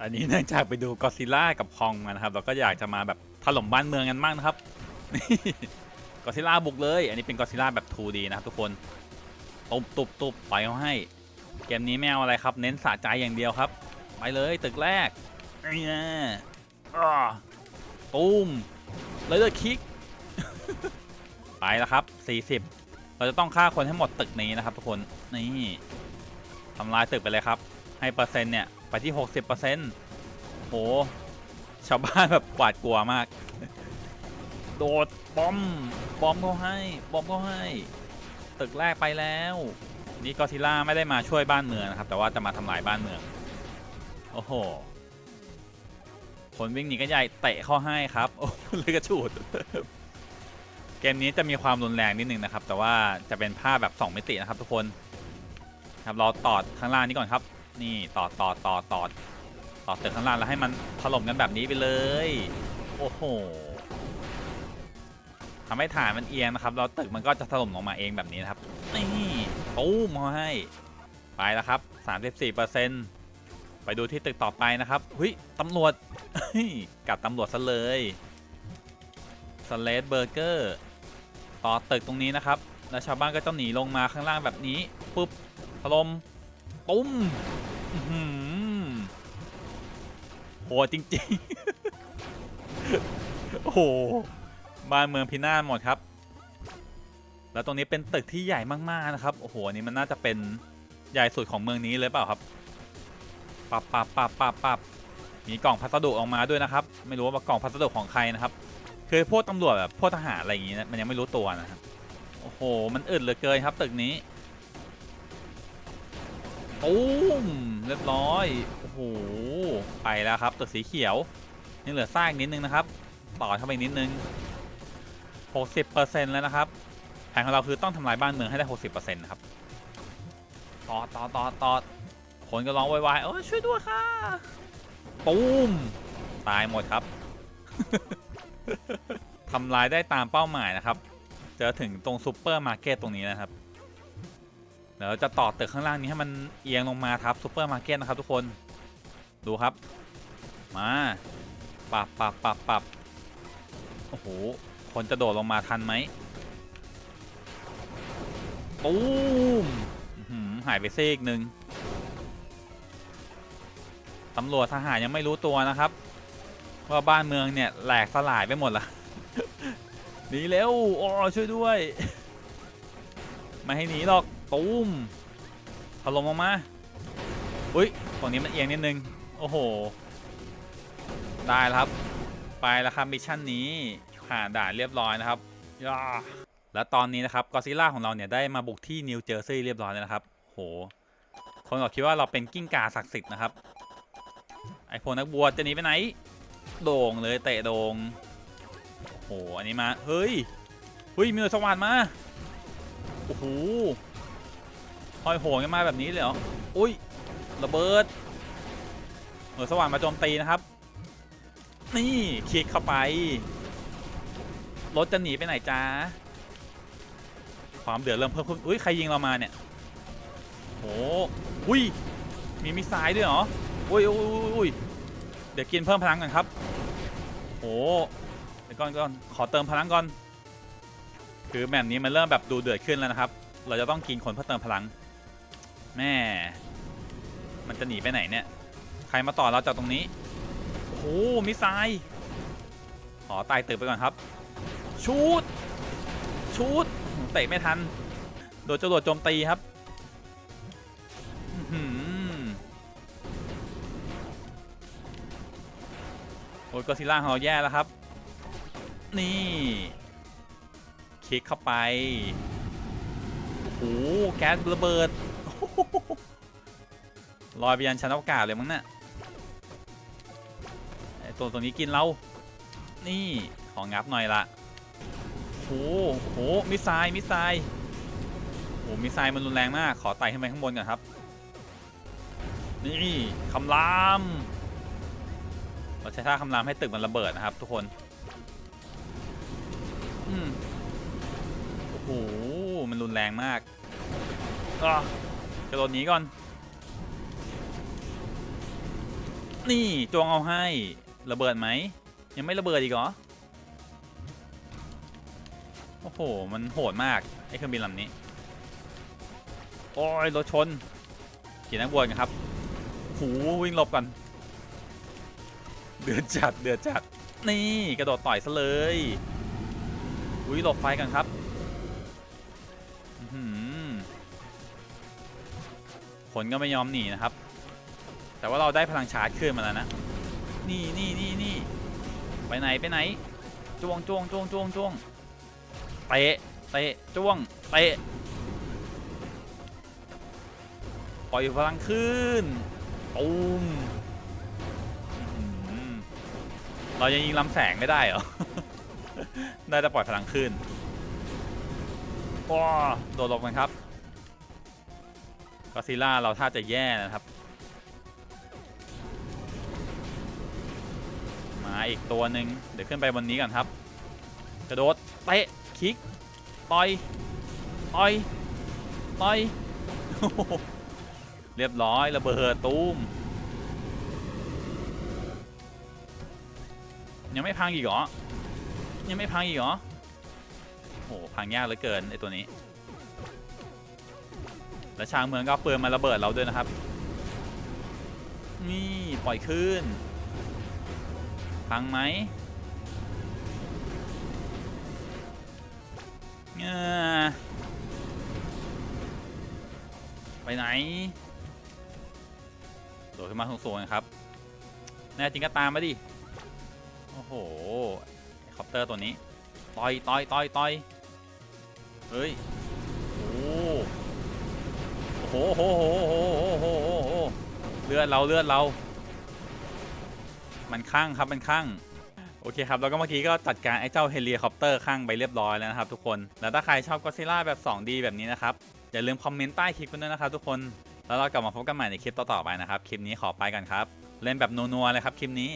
อันนี้เนื่องจากไปดูกอซิล่ากับพองมานะครับเราก็อยากจะมาแบบถล่มบ้านเมืองกันบ้างนะครับกอซิล่าบุกเลย อันนี้เป็นกอซิล่าแบบ 2D นะครับทุกคนตุบตุบตุบไปเขาให้ เกมนี้ไม่เอาอะไรครับ เน้นสะใจอย่างเดียวครับ ไปเลยตึกแรกนี่นะอ้อตูมเลยเลยคิก ไปแล้วครับ 40 เราจะต้องฆ่าคนให้หมดตึกนี้นะครับทุกคน นี่ทำลายตึกไปเลยครับ ให้เปอร์เซ็นต์เนี่ย ไปที่ 60%โห ชาวบ้านแบบหวาดกลัวมาก โดดบอมบอมเขาให้บอมเขาให้ ตึกแรกไปแล้ว นี่กอซิล่าไม่ได้มาช่วยบ้านเมืองนะครับ แต่ว่าจะมาทำลายบ้านเมือง โอ้โหคนวิ่งหนีกันใหญ่เตะเข้าให้ครับโอ้เลยกระชูดเกมนี้จะมีความรุนแรงนิดนึงนะครับ แต่ว่าจะเป็นภาพแบบ 2 มิตินะครับทุกคน ครับเราตอดข้างล่างนี้ก่อนครับ นี่ต่อดตอดตอดตอดตอตึกข้างล่างแล้วให้มันถล่มกันแบบนี้ไปเลย โอ้โหทำให้ฐานมันเอียงนะครับแล้วตึกมันก็จะถล่มลงมาเองแบบนี้นะครับนี่ตู้มมาให้ไปแล้วครับ 34%ไปดูที่ตึกต่อไปนะครับหุยตำรวจกัดตำรวจซะเลยสเลดเบอร์เกอร์ต่อตึกตรงนี้นะครับ แล้วชาวบ้านก็ต้องหนีลงมาข้างล่างแบบนี้ปุ๊บถล่ม ตุ้มอื้อหือโหจริงๆ โอ้โห บ้านเมืองพินาศหมดครับ แล้วตรงนี้เป็นตึกที่ใหญ่มากๆนะครับ โอ้โหอันนี้มันน่าจะเป็นใหญ่สุดของเมืองนี้เลยเปล่าครับ ปับปับปับปับปับมีกล่องพัสดุออกมาด้วยนะครับ ไม่รู้ว่ากล่องพัสดุของใครนะครับ คือพวกตำรวจแบบพวกทหารอะไรอย่างงี้นะมันยังไม่รู้ตัวนะครับ โอ้โห มันอึดเหลือเกินครับ ตึกนี้ ตูมเรียบร้อย โอ้โห ไปแล้วครับตึกสีเขียว ยังเหลือซากนิดนึงนะครับ ต่อเข้าไปนิดนึง 60%แล้วนะครับ แผนของเราคือต้องทำลายบ้านเมืองให้ได้ 60%นะครับ ต่อต่อต่อต่อคนก็ร้องวายๆเออช่วยด้วยค่ะตูมตายหมดครับ ทำลายได้ตามเป้าหมายนะครับจะถึงตรงซูเปอร์มาร์เก็ตตรงนี้นะครับ เดี๋ยวจะต่อตึกข้างล่างนี้ให้มันเอียงลงมาทับซูเปอร์มาร์เก็ตนะครับทุกคนดูครับ มาปรับปรับปรับปรับโอ้โห คนจะโดดลงมาทันไหมตูมหายไปซีกหนึ่งตำรวจทหารยังไม่รู้ตัวนะครับ ว่าบ้านเมืองเนี่ยแหลกสลายไปหมดละหนีเร็วโอ้ช่วยด้วย ไม่ให้หนีหรอก ตูมถล่มออกมาอุ้ยตรงนี้มันเอียงนิดนึง โอ้โห ได้แล้วครับ ไปแล้วครับมิชชั่นนี้ผ่านด่านเรียบร้อยนะครับย่าและตอนนี้นะครับกอซิล่าของเราเนี่ยได้มาบุกที่นิวเจอร์ซีย์เรียบร้อยแล้วนะครับ โห คนก็คิดว่าเราเป็นกิ้งก่าศักดิ์สิทธิ์นะครับ ไอพวกนักบวชจะหนีไปไหน โด่งเลยเตะโด่งโอ้โหอันนี้มา เฮ้ย เฮ้ยมีหน่วยสวรรค์มา โอ้โห หอยโหงกันมาแบบนี้เลยเหรอ อุ้ย ระเบิดหน่วยสวรรค์มาโจมตีนะครับ นี่คลิกเข้าไป รถจะหนีไปไหนจ้า ความเดือดเริ่มเพิ่มขึ้น อุ้ยใครยิงเรามาเนี่ยโหอุ้ย มีมิสไซล์ด้วยเหรอ อุ้ยอุ้ยอุ้ยเดี๋ยวกินเพิ่มพลังก่อนครับโหเดี๋ยวก่อนก่อนขอเติมพลังก่อน คือแบบนี้มันเริ่มแบบดูเดือดขึ้นแล้วนะครับ เราจะต้องกินคนเพื่อเติมพลัง แม่ มันจะหนีไปไหนเนี่ย ใครมาต่อเราจากตรงนี้ โอ้โหมิสไซล์ขอตายตึกไปก่อนครับ ชูด ชูดเตะไม่ทัน โดนจรวดโจมตีครับอื้อหือโอ้ยกอซิลล่าของเราแย่แล้วครับ นี่ คลิกเข้าไป โอ้โห แก๊สระเบิด ลอยไปยันชั้นอวกาศเลยมั้งเนะ่ะไอตัวตัวนี้กินเรา นี่ ของงับหน่อยละโอ้โห มิสไซล์มิสไซล์โอ้มิสไซล์มันรุนแรงมาก ขอไต่ขึ้นไปข้างบนก่อนครับ นี่คำราม เราใช้ท่าคำรามให้ตึกมันระเบิดนะครับ ทุกคน อืมโอ้โห มันรุนแรงมากอะ กระโดดหนีก่อน นี่จวงเอาให้ระเบิดไหม ยังไม่ระเบิดอีกเหรอ โอ้โห มันโหดมาก ไอ้เครื่องบินลำนี้ โอ้ยรถชนขี่นักบวชกันครับ หูวิ่งหลบกัน เดือดจัด เดือดจัด นี่กระโดดต่อยซะเลย อุ้ยหลบไฟกันครับ คนก็ไม่ยอมหนีนะครับ แต่ว่าเราได้พลังชาร์จขึ้นมาแล้วนะ นี่นี่นี่นี่ไปไหนไปไหนจ้วงจ้วงจ้วงจ้วงจ้วงเตะเตะจ้วงเตะปล่อยพลังขึ้นตูมเรายังยิงลำแสงไม่ได้เหรอ ได้แต่ปล่อยพลังขึ้นว้าโดดหลบกันครับ ก็ซิล่าเราท่าจะแย่นะครับ มาอีกตัวหนึ่งเดี๋ยวขึ้นไปบนนี้ก่อนครับ กระโดดเตะคิกต่อยต่อยต่อยเรียบร้อยระเบิดตูมยังไม่พังอีกเหรอ ยังไม่พังอีกเหรอโอ้โหพังยากเหลือเกินไอตัวนี้ แล้วช้างเมืองก็เอาปืนมาระเบิดเราด้วยนะครับ นี่ปล่อยขึ้น พังไหมเงไปไหน โดดขึ้นมาสูงๆนะครับ แน่จริงก็ตามมาดิ โอ้โหคอปเตอร์ตัวนี้ ต่อยต่อยต่อยต่อยเฮ้ย โอ้ โหโอ้โหโอ้โหโอ้โหโอ้โหโหเลือดเราเลือดเรา มันข้างครับมันข้างโอเคครับ แล้วก็เมื่อกี้ก็จัดการไอ้เจ้าเฮลิคอปเตอร์ข้างไปเรียบร้อยแล้วนะครับทุกคน แล้วถ้าใครชอบก็ซิล่าแบบ 2D แบบนี้นะครับ อย่าลืมคอมเมนต์ใต้คลิปกันด้วยนะครับทุกคน แล้วเรากลับมาพบกันใหม่ในคลิปต่อๆไปนะครับ คลิปนี้ขอไปกันครับ เล่นแบบนัวๆเลยครับคลิปนี้